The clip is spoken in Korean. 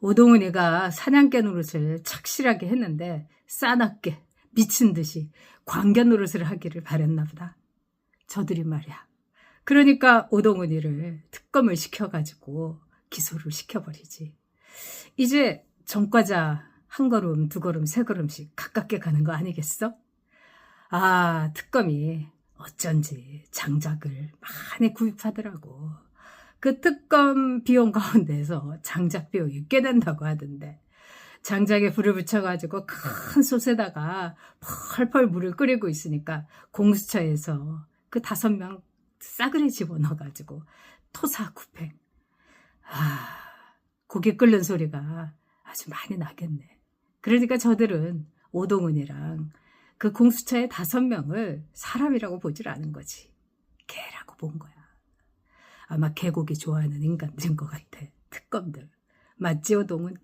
오동훈이가 사냥개 노릇을 착실하게 했는데 싸납게 미친 듯이 광견 노릇을 하기를 바랬나 보다. 저들이 말이야. 그러니까 오동훈이를 특검을 시켜가지고 기소를 시켜버리지. 이제 전과자 한 걸음, 두 걸음, 세 걸음씩 가깝게 가는 거 아니겠어? 아, 특검이 어쩐지 장작을 많이 구입하더라고. 그 특검 비용 가운데서 장작 비용이 꽤 된다고 하던데. 장작에 불을 붙여가지고 큰 솥에다가 펄펄 물을 끓이고 있으니까 공수처에서 그 다섯 명 싸그리 집어넣어가지고 토사구팽. 아, 고기 끓는 소리가 아주 많이 나겠네. 그러니까 저들은 오동훈이랑 그 공수처의 다섯 명을 사람이라고 보질 않은 거지. 개라고 본 거야. 아마 개고기 좋아하는 인간들인 것 같아. 특검들. 맞지, 오동훈?